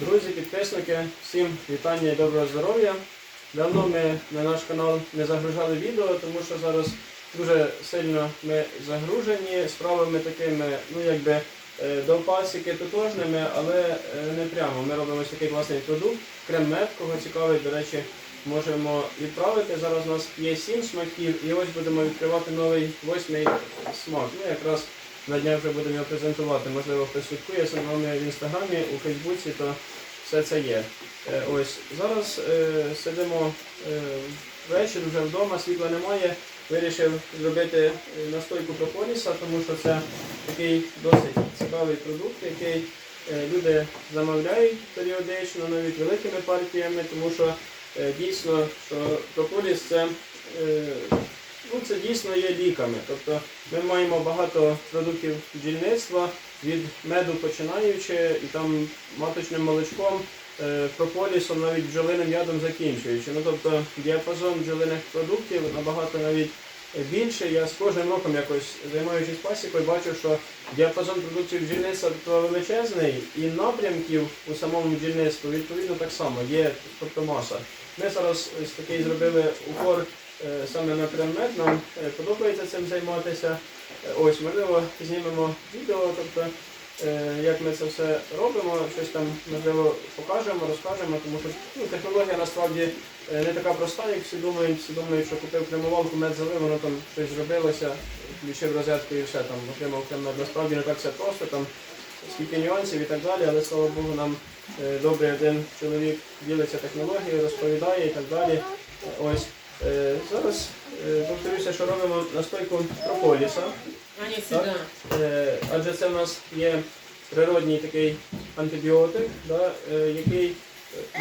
Друзі, підписники, всім вітання і доброго здоров'я. Давно ми на наш канал не загружали відео, тому що зараз дуже сильно ми загружені справами такими, ну якби е, до пасіки тотожними, але е, не прямо. Ми робимо ось такий класний продукт, крем-мед, кого цікавить, до речі, можемо відправити. Зараз у нас є сім смаків, і ось будемо відкривати новий восьмий смак. Ну якраз на днях вже будемо його презентувати. Можливо, хтось слідкує за нами в інстаграмі, у Фейсбуці, то все це є. Е, Ось зараз е, сидимо е, ввечері вже вдома, світла немає. Вирішив зробити е, настойку прополіса, тому що це такий досить цікавий продукт, який е, люди замовляють періодично, навіть великими партіями, тому що дійсно, що прополіс це. е, Ну, це дійсно є ліками. Тобто ми маємо багато продуктів бджільництва, від меду починаючи, і там маточним молочком, е, прополісом, навіть бджолиним ядом закінчуючи. Ну, тобто діапазон бджолиних продуктів набагато навіть більше. Я з кожним роком якось займаючись пасікою, бачу, що діапазон продуктів бджільництва величезний, і напрямків у самому бджільництві відповідно так само є, тобто маса. Ми зараз ось такий зробили упор е, саме на предмет, нам е, подобається цим займатися. Е, Ось, можливо, знімемо відео, тобто, як ми це все робимо, щось там, можливо, покажемо, розкажемо, тому що ну, технологія насправді е, не така проста, як всі думають. Всі думають, що купив кремовалку, мед залив, воно там щось зробилося, включив розетку і все там, отримав креммед. Насправді не так все просто, там скільки нюансів і так далі, але слава Богу, нам е, добрий один чоловік ділиться технологією, розповідає і так далі. Е, Ось. Е, Зараз е, повторюся, що робимо настойку прополіса. Аня, сюди. Е, Адже це в нас є природній такий антибіотик, да, е, який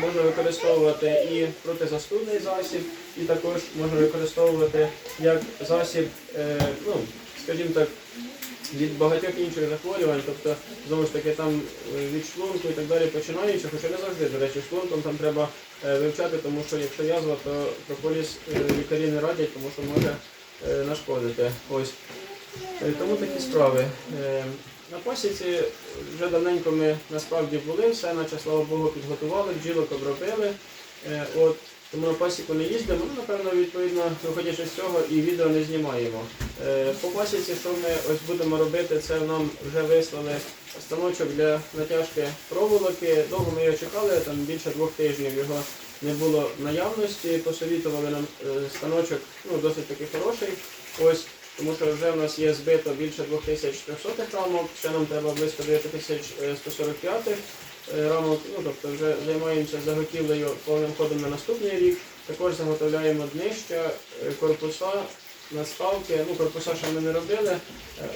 можна використовувати і протизастудний засіб, і також можна використовувати як засіб, е, ну, скажімо так, від багатьох інших захворювань, тобто знову ж таки там від шлунку і так далі починаючи, хоча не завжди, до речі, шлунком там треба е, вивчати, тому що якщо язва, то прополіс е, лікарі не радять, тому що може е, нашкодити. Ось. Е, Тому такі справи. Е, На пасіці вже давненько ми насправді були, все наче, слава Богу, підготували, бджілок обробили. Е, От, тому на пасіку не їздимо, ну, напевно, відповідно, виходячи з цього, і відео не знімаємо. По пасіці, що ми ось будемо робити, це нам вже вислали станочок для натяжки проволоки. Довго ми його чекали, там більше двох тижнів його не було наявності. Посовітували нам станочок, ну, досить таки хороший. Ось тому що вже в нас є збито більше 2300 рамок, ще нам треба близько 9145 е, рамок, ну тобто вже займаємося заготівлею повним ходом на наступний рік. Також заготовляємо днища, е, корпуса, наставки. Ну, корпуса ще ми не робили, е,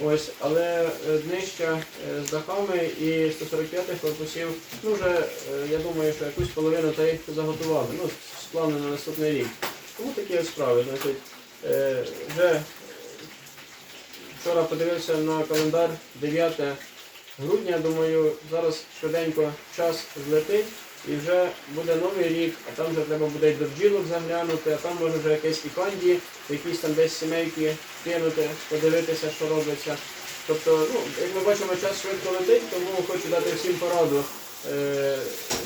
ось, але днища з дахами і 145 корпусів, ну вже я думаю, що якусь половину та їх заготували. Ну, з плану на наступний рік. Тому такі справи. Значить, вже Вчора подивився на календар 9 грудня. Думаю, зараз швиденько час злетить і вже буде новий рік, а там вже треба буде й до бджілок заглянути, а там може вже якесь і канді, якісь там десь сімейки кинути, подивитися, що робиться. Тобто, ну, як ми бачимо, час швидко летить, тому хочу дати всім пораду. Е,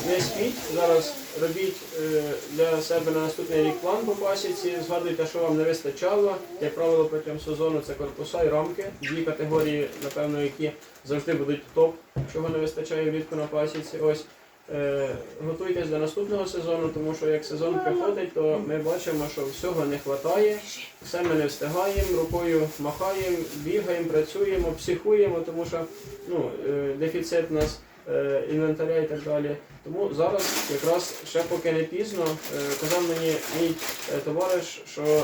Не спіть, зараз робіть е, для себе на наступний рік план по пасіці, згадуйте, що вам не вистачало. Як правило, протягом сезону це корпуса і рамки. Дві категорії, напевно, які завжди будуть топ, чого не вистачає влітку на пасіці. Ось. Е, Готуйтесь до наступного сезону, тому що як сезон приходить, то ми бачимо, що всього не вистачає, все ми не встигаємо, рукою махаємо, бігаємо, працюємо, психуємо, тому що ну, дефіцит нас інвентаря і так далі. Тому зараз якраз ще поки не пізно, е, казав мені мій е, товариш, що е,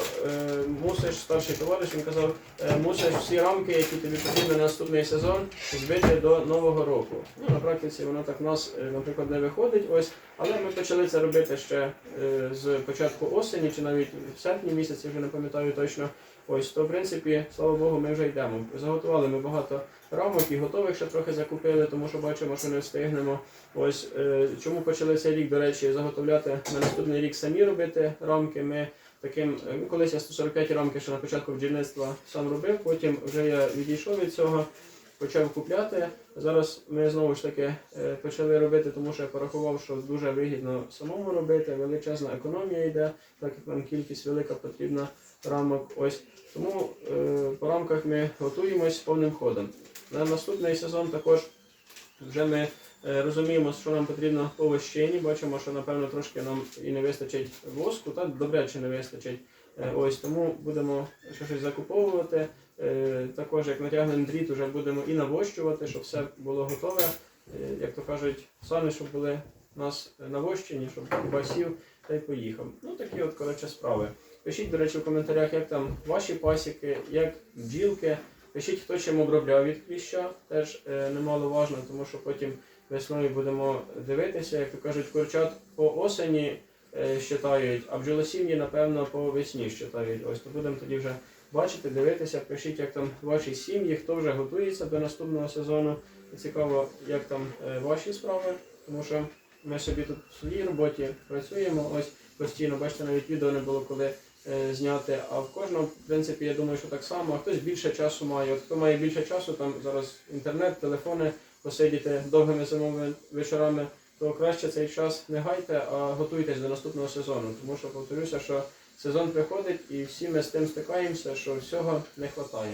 мусиш, старший товариш, він казав, е, мусиш всі рамки, які тобі потрібні на наступний сезон, збити до нового року. Ну, на практиці воно так в нас, е, наприклад, не виходить. Ось, але ми почали це робити ще е, з початку осені, чи навіть в серпні місяці, вже не пам'ятаю точно. Ось, то в принципі, слава Богу, ми вже йдемо. Заготували ми багато рамок і готових ще трохи закупили, тому що бачимо, що не встигнемо. Ось е, чому почали цей рік, до речі, заготовляти на наступний рік самі робити рамки. Ми таким, е, ну, колись я 145 рамки ще на початку бджільництва сам робив, потім вже я відійшов від цього, почав купляти. Зараз ми знову ж таки е, почали робити, тому що я порахував, що дуже вигідно самому робити, величезна економія йде, так як нам кількість велика потрібна рамок. Ось тому е, по рамках ми готуємось повним ходом. На наступний сезон також вже ми е, розуміємо, що нам потрібно по вощині. Бачимо, що напевно трошки нам і не вистачить воску, та добряче не вистачить. Е, Ось тому будемо ще щось закуповувати. Е, Також як натягнемо дріт, вже будемо і навощувати, щоб все було готове. Е, Як то кажуть, самі, щоб були у нас навощені, щоб басів та й поїхав. Ну такі от коротше справи. Пишіть, до речі, в коментарях, як там ваші пасіки, як бджілки. Пишіть, хто чим обробляв від кліща, теж е, немаловажно, тому що потім весною будемо дивитися, як то кажуть, курчат по осені е, щитають, а бджолосім'ї, напевно, по весні щитають. Ось то будемо тоді вже бачити, дивитися. Пишіть, як там ваші сім'ї, хто вже готується до наступного сезону. Цікаво, як там е, ваші справи, тому що ми собі тут в своїй роботі працюємо. Ось постійно, бачите, навіть відео не було коли зняти. А в кожного, в принципі, я думаю, що так само. А хтось більше часу має. От хто має більше часу, там зараз інтернет, телефони, посидіти довгими зимовими вечорами, то краще цей час не гайте, а готуйтесь до наступного сезону. Тому що повторюся, що сезон приходить і всі ми з тим стикаємося, що всього не вистачає.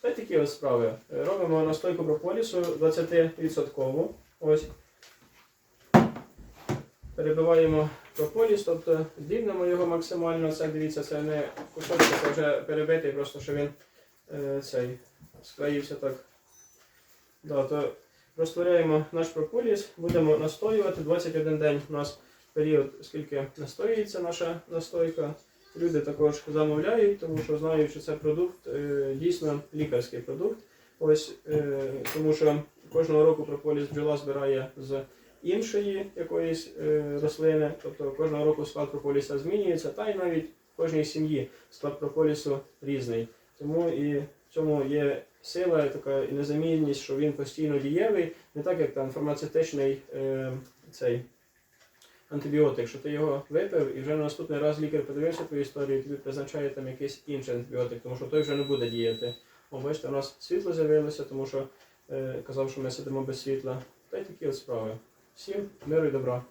Та й такі ось справи. Е, Робимо настойку прополісу 20%. Ось. Перебиваємо прополіс, тобто дрібнемо його максимально. Це дивіться, це не кусочок, це вже перебитий, просто що він е, цей склеївся так. Да, то розтворяємо наш прополіс, будемо настоювати. 21 день у нас період, скільки настоюється наша настойка. Люди також замовляють, тому що знають, що це продукт е, дійсно лікарський продукт. Ось е, тому що кожного року прополіс бджола збирає з іншої якоїсь е, рослини, тобто кожного року склад прополіса змінюється, та й навіть в кожній сім'ї склад прополісу різний. Тому і в цьому є сила, така і незамінність, що він постійно дієвий, не так як там фармацевтичний е, цей антибіотик, що ти його випив, і вже на наступний раз лікар подивився твою історію, і тобі призначає там якийсь інший антибіотик, тому що той вже не буде діяти. О, бачите, у нас світло з'явилося, тому що е, казав, що ми сидимо без світла. Та й такі от справи. Всім миру і добра.